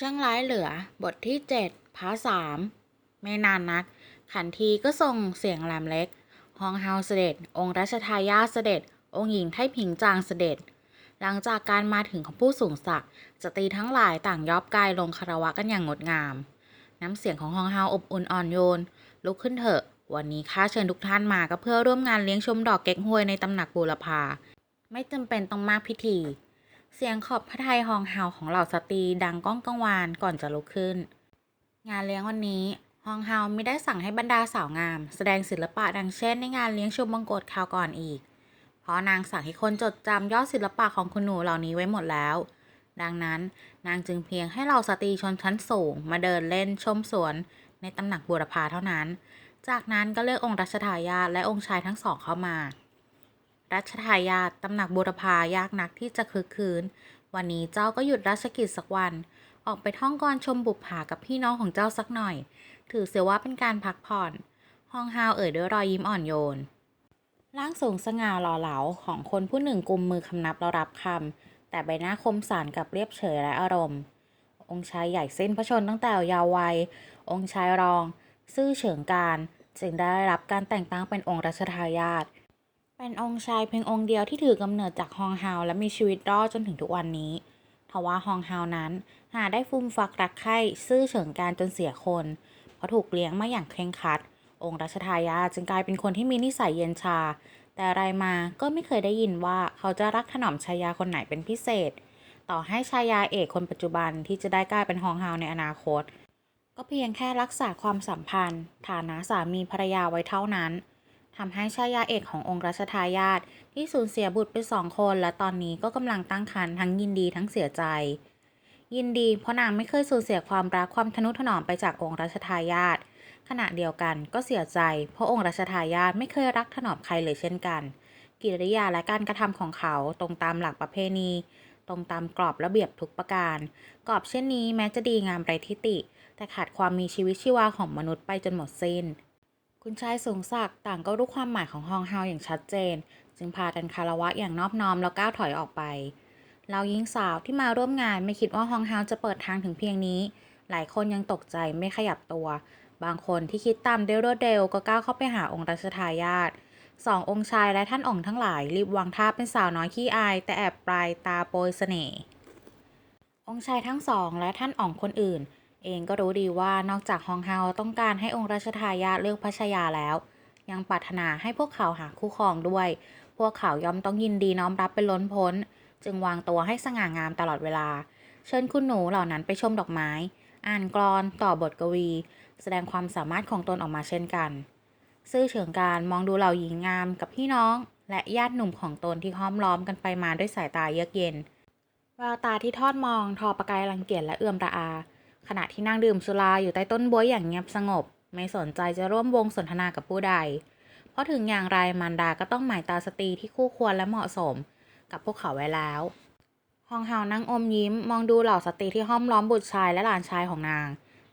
ช่างร้ายเหลือบทที่เจ็ดพาร์ทสามไม่นานนัก ขันทีก็ส่งเสียงแหลมเล็กฮองเฮาเสด็จ องค์รัชทายาเสด็จ องค์หญิงไทผิงจางเสด็จ หลังจากการมาถึงของผู้สูงศักดิ์สตรีทั้งหลายต่างยอบกายลงคารวะกันอย่างงดงาม น้ำเสียงของฮองเฮาอบอุ่นอ่อนโยน ลุกขึ้นเถอะ วันนี้ข้าเชิญทุกท่านมาก็เพื่อร่วมงานเลี้ยงชมดอกเก๊กฮวยในตำหนักบูรพาไม่จำเป็นต้องมากพิธี เสียงขอบพระทัยฮองเฮาของเหล่าสตรีดังก้องกังวานก่อนจะลุกขึ้น งานเลี้ยงวันนี้ฮองเฮาไม่ได้สั่งให้บรรดาสาวงาม แสดงศิลปะดังเช่นในงานเลี้ยงชุมมงกฎคราวก่อนอีก เพราะนางสั่งให้คนจดจำยอดศิลปะของคุณหนูเหล่านี้ไว้หมดแล้ว ดังนั้นนางจึงเพียงให้เหล่าสตรีชนชั้นสูง มาเดินเล่นชมสวน ในตำหนักบูรพาเท่านั้น จากนั้นก็เลือกองค์รัชทายาทและองค์ชายทั้งสองเข้ามา รัชทายาทตำหนักบูรพายากนักที่จะคึกคืน วันนี้เจ้าก็หยุดราชกิจสักวัน ออกไปท่องกรชมบุปผากับพี่น้องของเจ้าสักหน่อย ถือเสียว่าเป็นการพักผ่อนฮองฮาวเอ่ยด้วยรอยยิ้มอ่อนโยน ร่างสูงสง่าหล่อเหลาของคนผู้หนึ่งกุมมือคำนับแล้วรับคำแต่ใบหน้าคมสานกับเรียบเฉยและอารมณ์ องค์ชายใหญ่เส้นพระชนตั้งแต่ยาววัย องค์ชายรอง ซื่อเฉิงการ จึงได้รับการแต่งตั้งเป็นองค์รัชทายาท เป็นองค์ชายเพียงองค์เดียวที่ถือกำเนิดจากฮองเฮาและมีชีวิตรอดจนถึงทุกวันนี้ทว่าฮองเฮานั้น หาได้ฟุ่มฟักรักใคร่ซื่อเฉิงการจนเสียคน เพราะถูกเลี้ยงมาอย่างเคร่งครัด องค์รัชทายาจึงกลายเป็นคนที่มีนิสัยเย็นชา แต่อะไรมาก็ไม่เคยได้ยินว่าเขาจะรักถนอมชายาคนไหนเป็นพิเศษ ต่อให้ชายาเอกคนปัจจุบันที่จะได้กลายเป็นฮองเฮาในอนาคต ก็เพียงแค่รักษาความสัมพันธ์ ฐานะสามีภรรยาไว้เท่านั้น ทำให้ชายาเอกขององค์รัชทายาทที่สูญเสียบุตรไปสองคน และตอนนี้ก็กำลังตั้งครรภ์ทั้งยินดีทั้งเสียใจ ยินดีเพราะนางไม่เคยสูญเสียความรักความทนุถนอมไปจากองค์รัชทายาทขณะเดียวกันก็เสียใจ เพราะองค์รัชทายาทไม่เคยรักถนอมใครเลยเช่นกัน กิริยาและการกระทำของเขาตรงตามหลักประเพณี ตรงตามกรอบระเบียบทุกประการ กรอบเช่นนี้แม้จะดีงามไรทิติ แต่ขาดความมีชีวิตชีวาของมนุษย์ไปจนหมดสิ้น คุณชายสูงศักดิ์ต่างก็รู้ความหมายของฮองเฮาอย่างชัดเจน จึงพากันคารวะอย่างนอบน้อมแล้วก้าวถอยออกไปเราหญิงสาวที่มาร่วมงานไม่คิดว่าฮองเฮาจะเปิดทางถึงเพียงนี้ หลายคนยังตกใจไม่ขยับตัว บางคนที่คิดตามเดวรวดเร็วก็ก้าวเข้าไปหาองค์รัชทายาทสององค์ชายและท่านอ่องทั้งหลาย รีบวางท่าเป็นสาวน้อยขี้อาย แต่แอบปลายตาโปรยเสน่ห์องค์ชายทั้งสองและท่านอ่องคนอื่น เองก็รู้ดีว่านอกจากฮองเฮาต้องการให้องค์รัชทายาทเลือกพระชายาแล้ว ยังปรารถนาให้พวกเขาหาคู่ครองด้วย พวกเขายอมต้องยินดีน้อมรับเป็นล้นพ้น จึงวางตัวให้สง่างามตลอดเวลา เชิญคุณหนูเหล่านั้นไปชมดอกไม้ อ่านกลอนต่อบทกวี แสดงความสามารถของตนออกมาเช่นกัน ซื่อเฉิงการมองดูเหล่าหญิงงามกับพี่น้อง และญาติหนุ่มของตนที่ห้อมล้อมกันไปมาด้วยสายตาเยือกเย็นแววตาที่ทอดมองทอประกายรังเกียจและเอื่อมระอา ขณะที่นั่งดื่มสุราอยู่ใต้ต้นบ๊วยอย่างเงียบสงบ ไม่สนใจจะร่วมวงสนทนากับผู้ใด เพราะถึงอย่างไรมารดาก็ต้องหมายตาสตรีที่คู่ควรและเหมาะสม กับพวกเขาไว้แล้วฮองเฮานั่งอมยิ้ม มองดูเหล่าสตรีที่ห้อมล้อมบุตรชายและหลานชายของนาง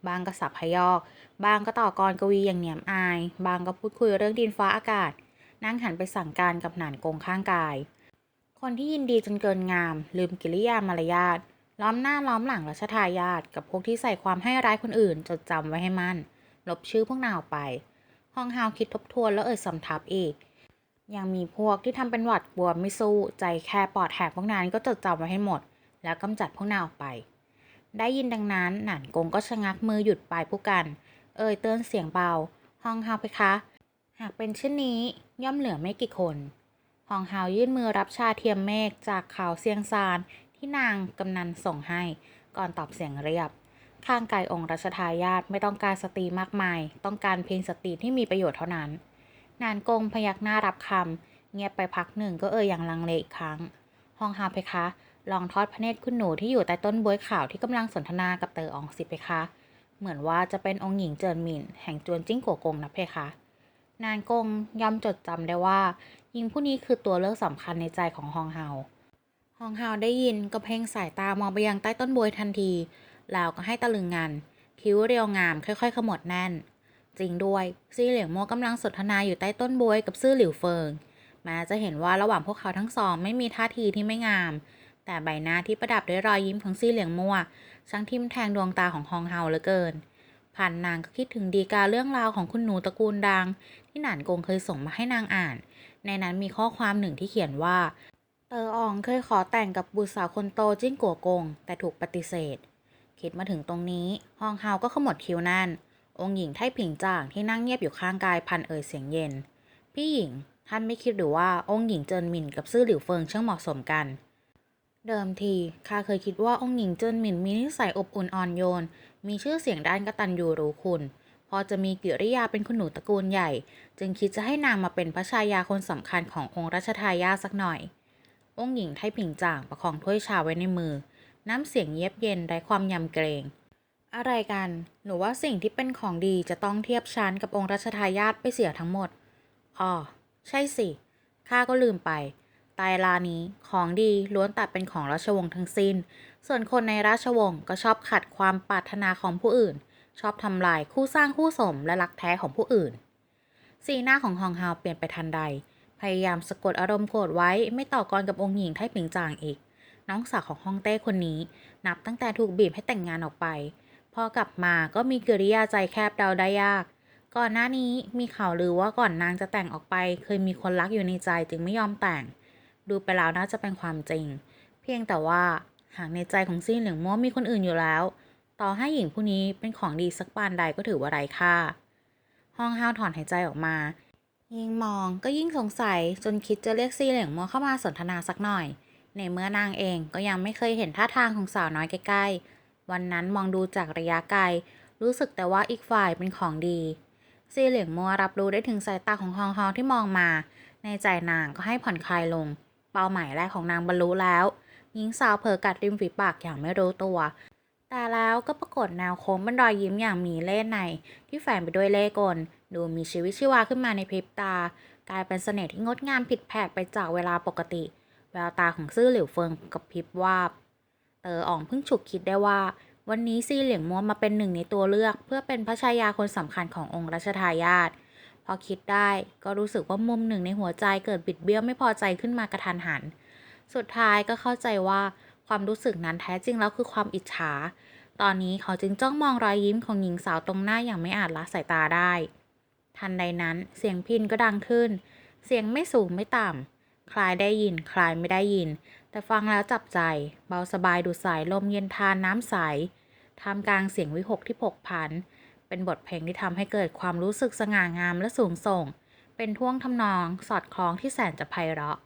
บางก็สับพยอก บางก็ต่อกรกวีอย่างเหนียมอาย บางก็พูดคุยเรื่องดินฟ้าอากาศ นั่งหันไปสั่งการกับหนานกงข้างกาย คนที่ยินดีจนเกินงาม ลืมกิริยามารยาท ล้อมหน้าล้อมหลังรัชทายาทกับพวกที่ใส่ความให้ร้ายคนอื่น จดจำไว้ให้มั่น ลบชื่อพวกนางออกไปฮองเฮาคิดทบทวนแล้วเอ่ยสำทับอีก ยังมีพวกที่ทำเป็นหวัดกลัวไม่สู้ใจแค่ปอดแหกพวกนั้นก็จดจำไว้ให้หมด แล้วกำจัดพวกนางออกไป ได้ยินดังนั้นหนานกงก็ชะงักมือหยุดปลายผู้กัน เอ่ยเตือนเสียงเบาฮองเฮาไปคะ หากเป็นเช่นนี้ย่อมเหลือไม่กี่คนฮองเฮายื่นมือรับชาเทียมเมฆจากเขาเซียงซาน ที่นางกำนันส่งให้ ก่อนตอบเสียงเรียบ ข้างกายองค์รัชทายาทไม่ต้องการสตรีมากมาย ต้องการเพียงสตรีที่มีประโยชน์เท่านั้น นานกงพยักหน้ารับคำเงียบไปพักหนึ่งก็เอ่ยอย่างลังเลอีกครั้งฮองเฮาเพคะ ลองทอดพระเนตรคุณหนูที่อยู่ใต้ต้นบวยขาวที่กำลังสนทนากับเตออองสิเพคะ เหมือนว่าจะเป็นองค์หญิงเจินหมินแห่งจวนจิ้งกัวกงนะเพคะนานกงย่อมจดจำได้ว่าหญิงผู้นี้คือตัวเลือกสำคัญในใจของฮองเฮา องเฮาได้ยินก็เพ่งสายตามองไปยังใต้ต้นบวยทันที แล้วก็ให้ตะลึงงานคิ้วเรียวงามค่อยๆ ขมวดแน่น จริงด้วยซี่เหลียงมัวกำลังสนทนาอยู่ใต้ต้นบวยกับซื่อหลิวเฟิงแม้จะเห็นว่าระหว่างพวกเขาทั้งสองไม่มีท่าทีที่ไม่งาม แต่ใบหน้าที่ประดับด้วยรอยยิ้มของซี่เหลียงมัวช่างทิมแทงดวงตาของฮองเฮาเหลือเกินผ่านนางก็คิดถึงดีกาเรื่องราวของคุณหนูตระกูลดัง ที่หนานกงเคยส่งมาให้นางอ่าน ในนั้นมีข้อความหนึ่งที่เขียนว่า เตออองเคยขอแต่งกับบุตรสาวคนโตจิ้งกัวกง แต่ถูกปฏิเสธ คิดมาถึงตรงนี้ฮองเฮาก็ขมวดคิ้วนั่น องค์หญิงไท่ผิงจ่างที่นั่งเงียบอยู่ข้างกายพันเอ่ยเสียงเย็น พี่หญิงท่านไม่คิดหรือว่าองค์หญิงเจินหมินกับซื่อหลิวเฟิงช่างเหมาะสมกัน เดิมทีข้าเคยคิดว่าองค์หญิงเจินหมินมีนิสัยอบอุ่นอ่อนโยน มีชื่อเสียงด้านกตัญญูรู้คุณ พอจะมีกิริยาเป็นคุณหนูตระกูลใหญ่ จึงคิดจะให้นางมาเป็นพระชายาคนสำคัญขององค์รัชทายาสักหน่อย องค์หญิงไทผิงจ่างประคองถ้วยชาไว้ในมือ น้ำเสียงเยียบเย็นไร้ความยำเกรง อะไรกัน หนูว่าสิ่งที่เป็นของดีจะต้องเทียบชั้นกับองค์รัชทายาทไปเสียทั้งหมดอ๋อใช่สิข้าก็ลืมไป ตายลานี้ของดีล้วนแต่เป็นของราชวงศ์ทั้งสิ้น ส่วนคนในราชวงศ์ก็ชอบขัดความปรารถนาของผู้อื่น ชอบทำลายคู่สร้างคู่สมและรักแท้ของผู้อื่น สีหน้าของฮองฮาวเปลี่ยนไปทันใด พยายามสะกดอารมณ์โกรธไว้ไม่ต่อกรกับองค์หญิงไทผิงจางอีก น้องสาวของฮ่องเต้คนนี้ นับตั้งแต่ถูกบีบให้แต่งงานออกไป พอกลับมาก็มีกิริยาใจแคบเดาได้ยาก ก่อนหน้านี้มีข่าวลือว่าก่อนนางจะแต่งออกไป เคยมีคนรักอยู่ในใจจึงไม่ยอมแต่ง ดูไปแล้วน่าจะเป็นความจริง เพียงแต่ว่าหากในใจของซี่เหลืองม้วมีคนอื่นอยู่แล้ว ต่อให้หญิงผู้นี้เป็นของดีสักปานใดก็ถือว่าไร้ค่าห้องห้าวถอนหายใจออกมา ยิ่งมองก็ยิ่งสงสัยจนคิดจะเรียกซีเหลืองมัวเข้ามาสนทนาสักหน่อย ในเมื่อนางเองก็ยังไม่เคยเห็นท่าทางของสาวน้อยใกล้ๆ วันนั้นมองดูจากระยะไกล รู้สึกแต่ว่าอีกฝ่ายเป็นของดี ซีเหลียงมัวรับรู้ได้ถึงสายตาของฮองฮองที่มองมา ในใจนางก็ให้ผ่อนคลายลง เป้าหมายแรกของนางบรรลุแล้วหญิงสาวเผลอกัดริมฝีปากอย่างไม่รู้ตัว แต่แล้วก็ปรากฏแนวโค้งเป็นรอยยิ้มอย่างมีเล่ห์ในที่แฝงไปด้วยเล่ห์กล ดูมีชีวิตชีวาขึ้นมาในพริบตา กลายเป็นเสน่ห์ที่งดงามผิดแผกไปจากเวลาปกติ แววตาของซื่อหลิวเฟิงกับพริบวาบเตออ่องเพิ่งฉุกคิดได้ว่า วันนี้ซี่เหลียงมัวมาเป็นหนึ่งในตัวเลือก เพื่อเป็นพระชายาคนสำคัญขององค์รัชทายาทพอคิดได้ก็รู้สึกว่ามุมหนึ่งในหัวใจเกิดบิดเบี้ยวไม่พอใจขึ้นมากระทันหัน สุดท้ายก็เข้าใจว่าความรู้สึกนั้นแท้จริงแล้วคือความอิจฉา ตอนนี้เขาจึงจ้องมองรอยยิ้มของหญิงสาวตรงหน้าอย่างไม่อาจละสายตาได้ ทันใดนั้น เสียงพินก็ดังขึ้น เสียงไม่สูงไม่ต่ำคลายได้ยินคลายไม่ได้ยิน แต่ฟังแล้วจับใจ เบาสบายดูสายลมเย็นทานน้ำใสท่ามกลางเสียงวิหกที่ผกผัน เป็นบทเพลงที่ทำให้เกิดความรู้สึกสง่างามและสูงส่ง เป็นท่วงทำนองสอดคล้องที่แสนจะไพเราะ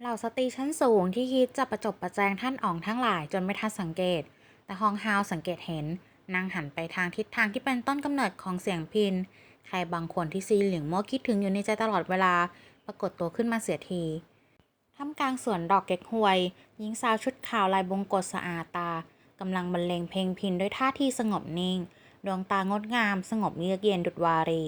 เหล่าสตรีชั้นสูงที่คิดจะประจบประแจงท่านอ่องทั้งหลายจนไม่ทันสังเกต แต่ฮองฮาวสังเกตเห็นนางหันไปทางทิศทางที่เป็นต้นกำเนิดของเสียงพิน ใครบางคนที่ซีเหลียงมัวคิดถึงอยู่ในใจตลอดเวลา ปรากฏตัวขึ้นมาเสียทีท่ามกลางสวนดอกเก๊กฮวย หญิงสาวชุดขาวลายบงกฎสะอาดตากำลังบรรเลงเพลงพินด้วยท่าที่สงบนิ่ง ดวงตางดงาม สงบเยือกเย็นดุจวารี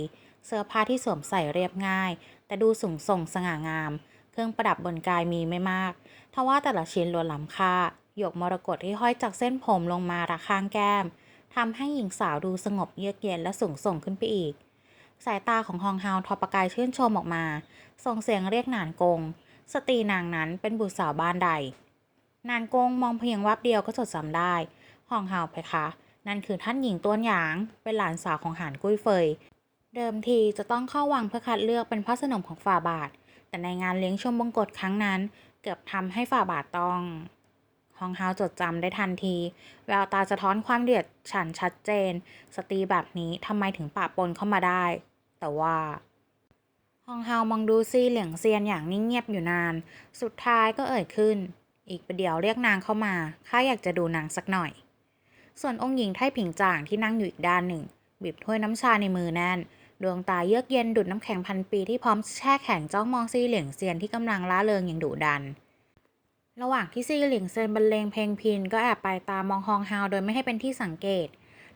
เสื้อผ้าที่สวมใส่เรียบง่าย แต่ดูสูงส่งสง่างาม เครื่องประดับบนกายมีไม่มาก ทว่าแต่ละชิ้นล้วนล้ำค่า หยกมรกตที่ห้อยจากเส้นผมลงมาระข้างแก้มทำให้หญิงสาวดูสงบเยือกเย็นและสูงส่งขึ้นไปอีก สายตาของฮองฮาวทอประกายชื่นชมออกมา ส่งเสียงเรียกนานกง สตรีนางนั้นเป็นบุตรสาวบ้านใด นานกงมองเพียงวับเดียวก็จดจำได้ฮองฮาวเพคะนั่นคือท่านหญิงต้วนหยาง เป็นหลานสาวของหานกุ้ยเฟย เดิมทีจะต้องเข้าวังเพื่อคัดเลือกเป็นพระสนมของฝ่าบาท แต่ในงานเลี้ยงชมบงกฎครั้งนั้น เกือบทำให้ฝ่าบาทต้องฮองฮาวจดจำได้ทันที แววตาสะท้อนความเดือดฉันชัดเจน สตรีแบบนี้ทำไมถึงปะปนเข้ามาได้ แต่ว่าฮองเฮามองดูซี่เหลียงเซียนอย่างนิ่งเงียบอยู่นาน สุดท้ายก็เอ่ยขึ้น อีกประเดี๋ยวเรียกนางเข้ามาข้าอยากจะดูนางสักหน่อย ส่วนองค์หญิงไท่ผิงจ่างที่นั่งอยู่อีกด้านหนึ่ง บีบถ้วยน้ำชาในมือแน่นดวงตาเยือกเย็นดุดน้ำแข็งพันปีที่พร้อมแช่แข็งจ้องมองซี่เหลียงเซียนที่กำลังล่าเริงอย่างดุดัน ระหว่างที่ซี่เหลียงเซียนบรรเลงเพลงพินก็แอบไปตามองฮองฮาวโดยไม่ให้เป็นที่สังเกต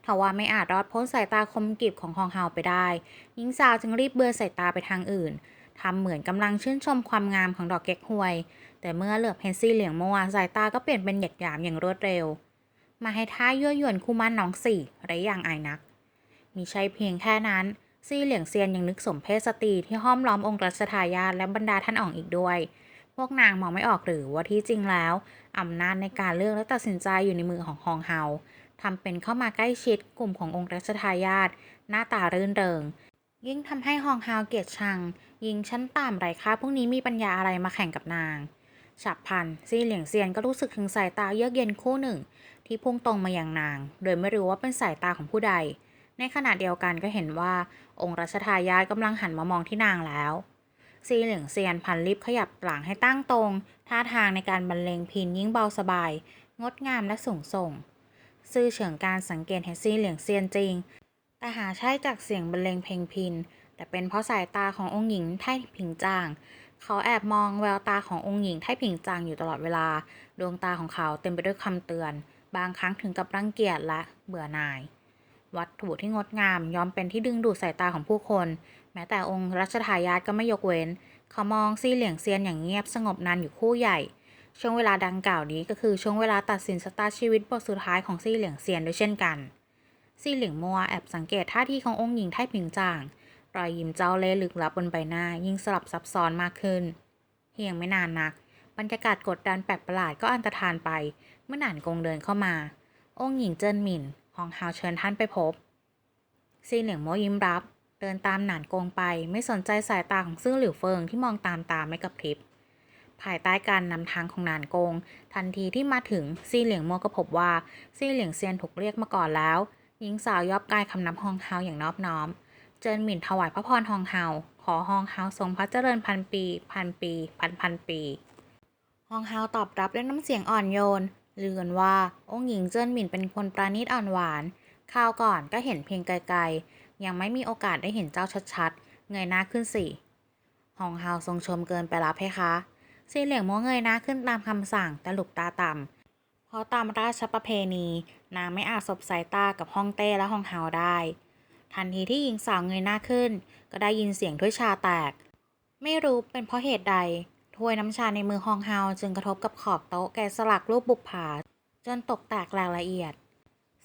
ทว่าไม่อาจรอดพ้นสายตาคมกริบของฮองเฮาไปได้ หญิงสาวจึงรีบเบือนสายตาไปทางอื่นทำเหมือนกำลังชื่นชมความงามของดอกเก๊กฮวย แต่เมื่อเหลือบเห็นซี่เหลียงมัวสายตาก็เปลี่ยนเป็นเหยียดหยามอย่างรวดเร็ว มาให้ท่ายั่วยวนคู่มั่นน้องสี่ไรอย่างอายนัก มีใช่เพียงแค่นั้นซี่เหลียงเซียนยังนึกสมเพศสตรีที่ห้อมล้อมองค์รัชทายาทและบรรดาท่านอ่องอีกด้วย พวกนางมองไม่ออกหรือว่าที่จริงแล้ว อำนาจในการเลือกและตัดสินใจอยู่ในมือของฮองเฮา ทำเป็นเข้ามาใกล้ชิดกลุ่มขององค์รัชทายาทหน้าตารื่นเริง ยิ่งทำให้ฮองเฮาเกียดชัง ยิงชั้นต่ำไรค่าพวกนี้มีปัญญาอะไรมาแข่งกับนางฉับพันซี่เหลียงเซียนก็รู้สึกถึงสายตาเยือกเย็นคู่หนึ่ง ที่พุ่งตรงมาอย่างนาง โดยไม่รู้ว่าเป็นสายตาของผู้ใด ในขณะเดียวกันก็เห็นว่าองค์รัชทายาทกำลังหันมามองที่นางแล้ว ซีเหลียงเซียนพันลิบขยับหลังให้ตั้งตรง ท่าทางในการบรรเลงพินยิ่งเบาสบาย งดงามและสูงส่ง ซื่อเฉิงการสังเกตเห็นซีเหลียงเซียนจริง แต่หาใช่จากเสียงบรรเลงเพลงพิน แต่เป็นเพราะสายตาขององค์หญิงไท่ผิงจาง เขาแอบมองแววตาขององค์หญิงไท่ผิงจางอยู่ตลอดเวลา ดวงตาของเขาเต็มไปด้วยคำเตือน บางครั้งถึงกับรังเกียจและเบื่อหน่าย วัตถุที่งดงามยอมเป็นที่ดึงดูดสายตาของผู้คน แม้แต่องค์รัชทายาทก็ไม่ยกเว้น เขามองซี่เหลียงเซียนอย่างเงียบสงบนานอยู่คู่ใหญ่ ช่วงเวลาดังกล่าวนี้ก็คือช่วงเวลาตัดสินชะตาชีวิตบทสุดท้ายของซี่เหลียงเซียนด้วยเช่นกัน ซี่เหลียงมัวแอบสังเกตท่าทีขององค์หญิงไท่ผิงจาง รอยยิ้มเจ้าเล่ห์ลึกลับบนใบหน้ายิ่งสลับซับซ้อนมากขึ้น เพียงไม่นานนัก บรรยากาศกดดันแปลกประหลาดก็อันตรธานไป เมื่อหนานกงเดินเข้ามา องค์หญิงเจิ้นหมินฮองฮาวเชิญท่านไปพบ ซีเหลียงโมยิ้มรับ เดินตามหนานกงไป ไม่สนใจสายตาของซื่อหลิวเฟิงที่มองตามตามไม่กระพริบ ภายใต้การนำทางของนานกง ทันทีที่มาถึงซีเหลียงโมก็พบว่าซีเหลียงเซียนถูกเรียกมาก่อนแล้ว หญิงสาวยอบกายคำนับฮองเฮาอย่างนอบน้อม เจินหมิ่นถวายพระพรฮองเฮาขอฮองเฮาทรงพระเจริญพันปี พันปี พันพันปีฮองเฮาตอบรับด้วยน้ำเสียงอ่อนโยนลือกันว่าองค์หญิงเจินหมิ่นเป็นคนปราณีตอ่อนหวานคราวก่อนก็เห็นเพียงไกลๆ ยังไม่มีโอกาสได้เห็นเจ้าชัดๆ เงยหน้าขึ้นสิฮองเฮาทรงชมเกินไปรับเพคะ ซีเหลียงมัวเงยหน้าขึ้นตามคำสั่งแต่หลุบตาต่ำเพราะตามราชประเพณีนางไม่อาจสบสายตากับฮ่องเต้และฮองเฮาได้ ทันทีที่หญิงสาวเงยหน้าขึ้น ก็ได้ยินเสียงถ้วยชาแตก ไม่รู้เป็นเพราะเหตุใดถ้วยน้ำชาในมือฮองเฮาจึงกระทบกับขอบโต๊ะแกะสลักรูปบุปผาจนตกแตกรายละเอียด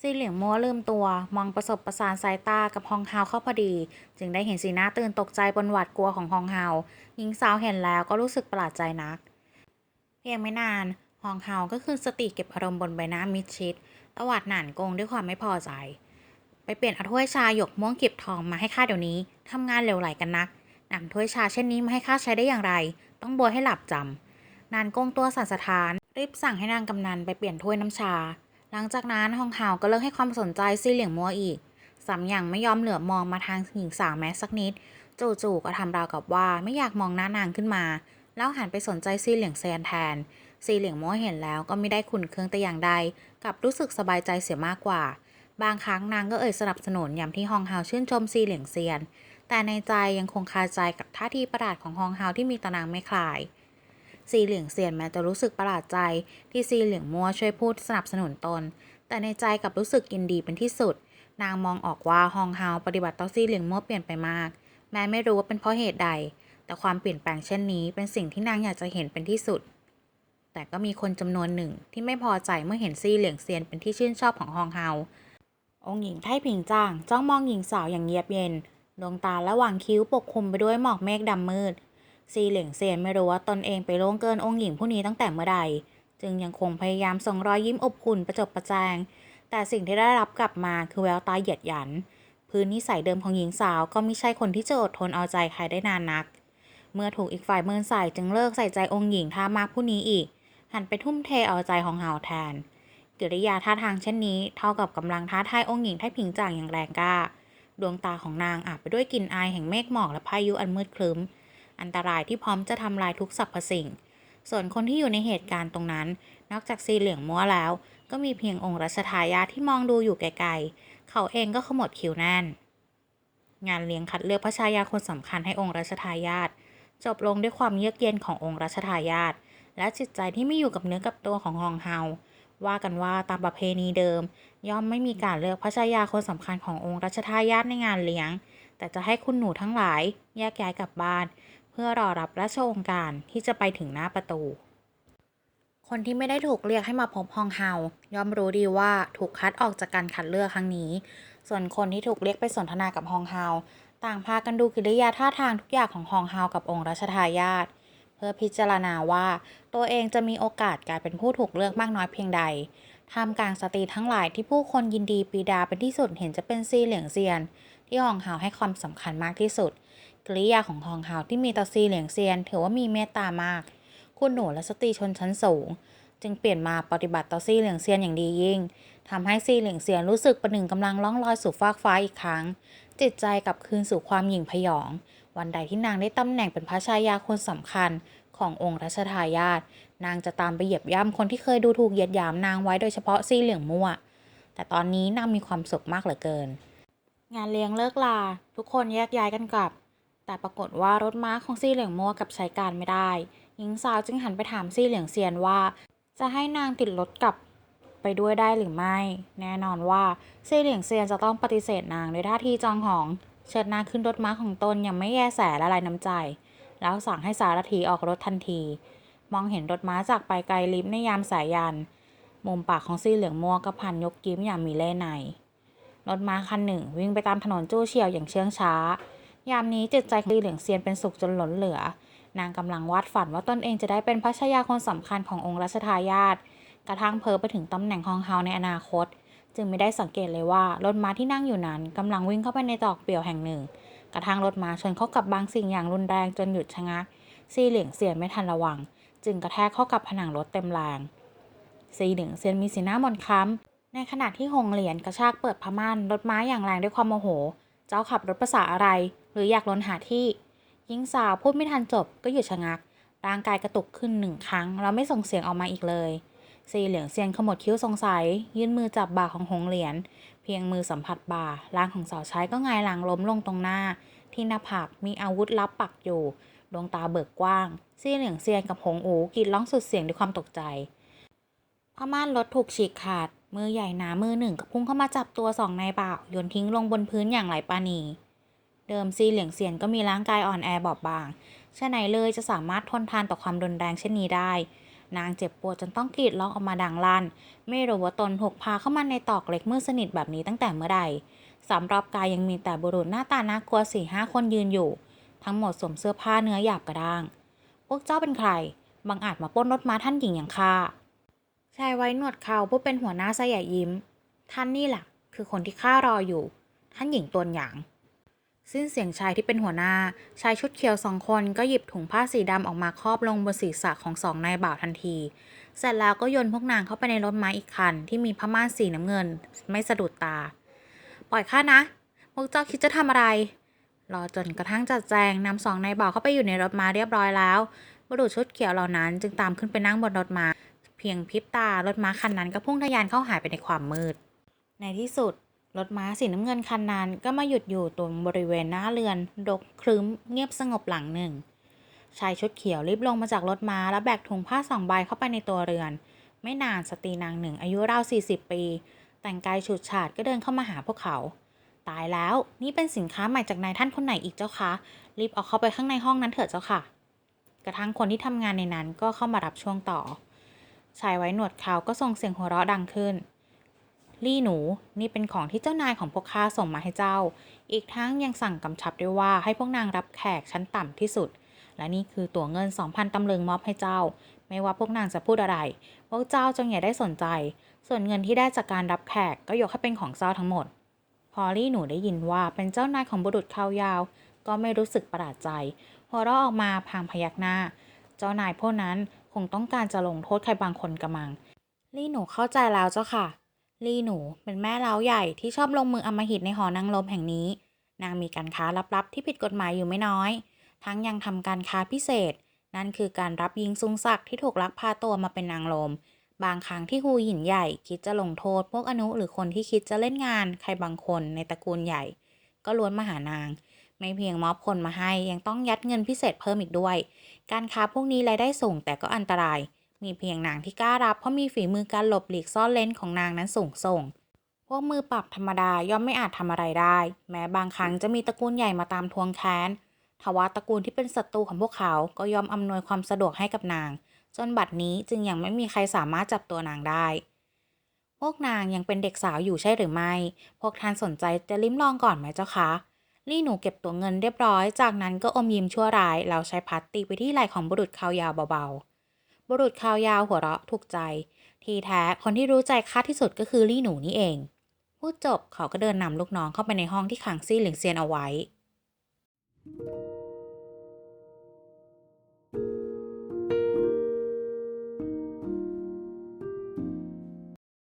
ซีเหลียงมัวลืมตัว มองประสบประสานสายตากับฮองเฮาเข้าพอดี จึงได้เห็นสีหน้าตื่นตกใจบนหวาดกลัวของฮองเฮาหญิงสาวเห็นแล้วก็รู้สึกประหลาดใจนัก เพียงไม่นานฮองเฮาก็คือสติเก็บอารมณ์บนใบหน้ามิดชิดตวาดหนานกงด้วยความไม่พอใจ ไปเปลี่ยนเอาถ้วยชาหยกม่วงเก็บทองมาให้ข้าเดี๋ยวนี้ทำงานเร็วไหลกันนักนำถ้วยชาเช่นนี้มาให้ข้าใช้ได้อย่างไร ต้องบวยให้หลับจำนานกงตัวสั่นสะท้านรีบสั่งให้นางกำนันไปเปลี่ยนถ้วยน้ำชา หลังจากนั้นฮองเฮาก็เลิกให้ความสนใจซี่เหลียงมัวอีกสามอย่างไม่ยอมเหลือบมองมาทางหญิงสาวแม้สักนิด จู่ๆก็ทำราวกับว่าไม่อยากมองหน้านางขึ้นมา แล้วหันไปสนใจซี่เหลียงแซนแทน ซีเหลียงมัวเห็นแล้วก็ไม่ได้ขุนเคืองแต่อย่างใดกลับรู้สึกสบายใจเสียมากกว่า บางครั้งนางก็เอ่ยสนับสนุนยามที่ฮองเฮาชื่นชมซีเหลียงเซียน แต่ในใจยังคงคาใจกับท่าทีประหลาดของฮองเฮาที่มีตานางไม่คลาย ซีเหลียงเซียนแม้จะรู้สึกประหลาดใจที่ซีเหลียงมัวช่วยพูดสนับสนุนตน แต่ในใจกับรู้สึกยินดีเป็นที่สุด นางมองออกว่าฮองเฮาปฏิบัติต่อซีเหลียงมัวเปลี่ยนไปมาก แม้ไม่รู้ว่าเป็นเพราะเหตุใด แต่ความเปลี่ยนแปลงเช่นนี้เป็นสิ่งที่นางอยากจะเห็นเป็นที่สุด แต่ก็มีคนจำนวนหนึ่งที่ไม่พอใจเมื่อเห็นซีเหลียงเซียนเป็นที่ชื่นชอบของฮองเฮาองค์หญิงไท่ผิงจ้างจ้องมองหญิงสาวอย่างเงียบเย็นดวงตาและหว่างคิ้วปกคลุมไปด้วยหมอกเมฆดำมืด ซีเหลียงเซียนไม่รู้ว่าตนเองไปล่วงเกินองค์หญิงผู้นี้ตั้งแต่เมื่อใด จึงยังคงพยายามส่งรอยยิ้มอบอุ่นประจบประแจง แต่สิ่งที่ได้รับกลับมาคือแววตาเหยียดหยัน พื้นนิสัยเดิมของหญิงสาวก็ไม่ใช่คนที่จะอดทนเอาใจใครได้นานนัก เมื่อถูกอีกฝ่ายเมินใส่จึงเลิกใส่ใจองค์หญิงท่ามากผู้นี้อีก หันไปทุ่มเทเอาใจของเฮาแทนกิริยาท่าทางเช่นนี้เท่ากับกำลังท้าทายองค์หญิงไท่ผิงจางอย่างแรงกล้า ดวงตาของนางอาบไปด้วยกลิ่นอายแห่งเมฆหมอกและพายุอันมืดครึ้ม อันตรายที่พร้อมจะทำลายทุกสรรพสิ่ง ส่วนคนที่อยู่ในเหตุการณ์ตรงนั้น นอกจากซีเหลียงมัวแล้ว ก็มีเพียงองค์รัชทายาทที่มองดูอยู่ไกลๆ เขาเองก็ขมวดคิ้วแน่น งานเลี้ยงคัดเลือกพระชายาคนสำคัญให้องค์รัชทายาทจบลงด้วยความเยือกเย็นขององค์รัชทายาทและจิตใจที่ไม่อยู่กับเนื้อกับตัวของฮองเฮาว่ากันว่าตามประเพณีเดิม ย่อมไม่มีการเลือกพระชายาคนสำคัญขององค์รัชทายาทในงานเลี้ยง แต่จะให้คุณหนูทั้งหลายแยกย้ายกลับบ้าน เพื่อรอรับราชองค์การที่จะไปถึงหน้าประตู คนที่ไม่ได้ถูกเรียกให้มาพบฮองเฮาย่อมรู้ดีว่าถูกคัดออกจากการคัดเลือกครั้งนี้ ส่วนคนที่ถูกเรียกไปสนทนากับฮองเฮาต่างพากันดูกิริยาท่าทางทุกอย่างของฮองเฮากับองค์รัชทายาทเพื่อพิจารณาว่าตัวเองจะมีโอกาสกลายเป็นผู้ถูกเลือกมากน้อยเพียงใดท่ามกลางสตรีทั้งหลายที่ผู้คนยินดีปรีดาเป็นที่สุดเห็นจะเป็นซีเหลียงเซียน ที่ฮองเฮาให้ความสำคัญมากที่สุด กริยาของฮองเฮาที่มีต่อซีเหลียงเซียน ถือว่ามีเมตตามาก คุณหนูและสตรีชนชั้นสูง จึงเปลี่ยนมาปฏิบัติต่อซีเหลียงเซียนอย่างดียิ่งทำให้ซีเหลียงเซียนรู้สึกประหนึ่งกำลังล่องลอยสู่ฟากฟ้าอีกครั้ง จิตใจกลับคืนสู่ความหยิ่งพยอง วันใดที่นางได้ตำแหน่งเป็นพระชายาคนสำคัญขององค์รัชทายาทนางจะตามไปเหยียบย่ำคนที่เคยดูถูกเหยียดหยามนางไว้โดยเฉพาะซีเหลียงมั่ว แต่ตอนนี้นางมีความสุขมากเหลือเกิน งานเลี้ยงเลิกลา ทุกคนแยกย้ายกันกลับ แต่ปรากฏว่ารถม้าของซี่เหลียงมัวกับใช้การไม่ได้ หญิงสาวจึงหันไปถามซี่เหลียงเซียนว่า จะให้นางติดรถกลับไปด้วยได้หรือไม่ แน่นอนว่าซี่เหลียงเซียนจะต้องปฏิเสธนางด้วยท่าทีจองหอง เชิญนางขึ้นรถม้าของตนยังไม่แยแสละลายน้ำใจ แล้วสั่งให้สารถีออกรถทันที มองเห็นรถม้าจากไปไกลลิฟในยามสายยัน มุมปากของซี่เหลืองมัวก็พันยกยิ้มอย่างมีเล่ห์ในรถม้าคันหนึ่งวิ่งไปตามถนนจู้เฉียวอย่างเชื่องช้า ยามนี้จิตใจของซี่เหลืองเซียนเป็นสุขจนหล้นเหลือ นางกำลังวาดฝันว่าตนเองจะได้เป็นพระชายาคนสำคัญขององค์รัชทายาทกระทั่งเพ้อไปถึงตำแหน่งฮองเฮาในอนาคต จึงไม่ได้สังเกตเลยว่ารถม้าที่นั่งอยู่นั้นกำลังวิ่งเข้าไปในตอกเปี่ยวแห่งหนึ่ง กระทั่งรถม้าชนเข้ากับบางสิ่งอย่างรุนแรงจนหยุดชะงักซีเหลียงเซียนไม่ทันระวัง จึงกระแทกเข้ากับผนังรถเต็มแรงซีเหลียงเซียนมีสีหน้าหมองคล้ำในขณะที่หงเหรียญกระชากเปิดผ้าม่านรถม้าอย่างแรงด้วยความโมโห เจ้าขับรถภาษาอะไร หรืออยากลนหาที่หญิงสาวพูดไม่ทันจบก็หยุดชะงัก ร่างกายกระตุกขึ้นหนึ่งครั้ง แล้วไม่ส่งเสียงออกมาอีกเลยซีเหลียงเซียนขมวดคิ้วสงสัย ยื่นมือจับบ่าของหงเหรียญเพียงมือสัมผัสบ่าร่างของสาวใช้ก็งายหลังล้มลงตรงหน้า ที่หน้าผากมีอาวุธลับปักอยู่ดวงตาเบิกกว้างซี่เหลียงเซียนกับหงอูกรีดร้องสุดเสียงด้วยความตกใจผ้าม่านรถถูกฉีกขาด มือใหญ่หนามือหนึ่งก็พุ่งเข้ามาจับตัวสองนายบ่าวโยนทิ้งลงบนพื้นอย่างไหลปาณี เดิมซีเหลียงเซียนก็มีร่างกายอ่อนแอบอบบางชะไหนเลยจะสามารถทนทานต่อความรุนแรงเช่นนี้ได้ นางเจ็บปวดจนต้องกรีดร้องออกมาดังลั่น ไม่รู้ว่าตนถูกพาเข้ามาในตอกเหล็กมืดสนิทแบบนี้ตั้งแต่เมื่อใดสำหรับกายยังมีแต่บุรุษหน้าตาน่ากลัวสี่ห้าคนยืนอยู่ ทั้งหมดสวมเสื้อผ้าเนื้อหยาบกระด้าง พวกเจ้าเป็นใคร บังอาจมาปล้นรถม้าท่านหญิงอย่างข้าชายไว้หนวดเขาผู้เป็นหัวหน้าสยะยิ้ม ท่านนี่แหละคือคนที่ข้ารออยู่ ท่านหญิงตวนหยาง สิ้นเสียงชายที่เป็นหัวหน้า ชายชุดเขียวสองคนก็หยิบถุงผ้าสีดำออกมาครอบลงบนศีรษะของสองนายบ่าวทันที เสร็จแล้วก็โยนพวกนางเข้าไปในรถม้าอีกคัน ที่มีผ้าม่านสีน้ำเงิน ไม่สะดุดตา ปล่อยข้านะ พวกเจ้าคิดจะทำอะไร รอจนกระทั่งจัดแจงนำสองนายบ่าวเข้าไปอยู่ในรถม้าเรียบร้อยแล้ว บุรุษชุดเขียวเหล่านั้น จึงตามขึ้นไปนั่งบนรถม้า เพียงพริบตารถม้าคันนั้นก็พุ่งทะยานเข้าหายไปในความมืด ในที่สุด รถม้าสีน้ำเงินคันนั้นก็มาหยุดอยู่ตรงบริเวณหน้าเรือนรกครึ้มเงียบสงบหลังหนึ่ง ชายชุดเขียวรีบลงมาจากรถม้าแล้วแบกถุงผ้าสองใบเข้าไปในตัวเรือน ไม่นานสตรีนางหนึ่งอายุราว40 ปี แต่งกายฉูดฉาดก็เดินเข้ามาหาพวกเขา ตายแล้วนี่เป็นสินค้าใหม่จากนายท่านคนไหนอีกเจ้าคะ รีบเอาเข้าไปข้างในห้องนั้นเถิดเจ้าค่ะ กระทั่งคนที่ทำงานในนั้นก็เข้ามารับช่วงต่อ ชายไว้หนวดเขาก็ส่งเสียงหัวเราะดังขึ้น ลี่หนู นี่เป็นของที่เจ้านายของพวกข้าส่งมาให้เจ้า อีกทั้งยังสั่งกำชับด้วยว่าให้พวกนางรับแขกชั้นต่ำที่สุด และนี่คือตั๋วเงิน2,000ตำลึงมอบให้เจ้า ไม่ว่าพวกนางจะพูดอะไร พวกเจ้าจงอย่าได้สนใจ ส่วนเงินที่ได้จากการรับแขกก็ยกให้เป็นของเจ้าทั้งหมด พอลี่หนูได้ยินว่าเป็นเจ้านายของบุรุษข้าวยาว ก็ไม่รู้สึกประหลาดใจ หัวเราะออกมาพางพยักหน้า เจ้านายพวกนั้นคงต้องการจะลงโทษใครบางคนกระมัง ลี่หนูเข้าใจแล้วเจ้าค่ะ ลี่หนูเป็นแม่เล้าใหญ่ที่ชอบลงมืออำมหิตในหอนางลมแห่งนี้ นางมีการค้าลับๆที่ผิดกฎหมายอยู่ไม่น้อย ทั้งยังทำการค้าพิเศษ นั่นคือการรับยิงซุงศักดิ์ที่ถูกลักพาตัวมาเป็นนางลม บางครั้งที่ฮูหยินใหญ่คิดจะลงโทษ พวกอนุหรือคนที่คิดจะเล่นงานใครบางคนในตระกูลใหญ่ ก็ล้วนมาหานาง ไม่เพียงมอบคนมาให้ยังต้องยัดเงินพิเศษเพิ่มอีกด้วย การค้าพวกนี้รายได้สูงแต่ก็อันตราย มีเพียงนางที่กล้ารับเพราะมีฝีมือการหลบหลีกซ่อนเลนของนางนั้นสูงส่ง พวกมือปรับธรรมดาย่อมไม่อาจทำอะไรได้ แม้บางครั้งจะมีตระกูลใหญ่มาตามทวงแค้นทว่าตระกูลที่เป็นศัตรูของพวกเขาก็ยอมอำนวยความสะดวกให้กับนาง จนบัดนี้จึงยังไม่มีใครสามารถจับตัวนางได้ พวกนางยังเป็นเด็กสาวอยู่ใช่หรือไม่ พวกท่านสนใจจะลิ้มลองก่อนไหมเจ้าคะลี่หนูเก็บตัวเงินเรียบร้อย จากนั้นก็อมยิ้มชั่วร้ายแล้วใช้พัดตีไปที่ไหล่ของบุรุษคายาวเบาๆ บุรุษคาวยาวหัวเราะถูกใจ ทีแท้คนที่รู้ใจข้าที่สุดก็คือลี่หนูนี่เอง พูดจบเขาก็เดินนำลูกน้องเข้าไปในห้องที่ขังซี่หลิงเซียนเอาไว้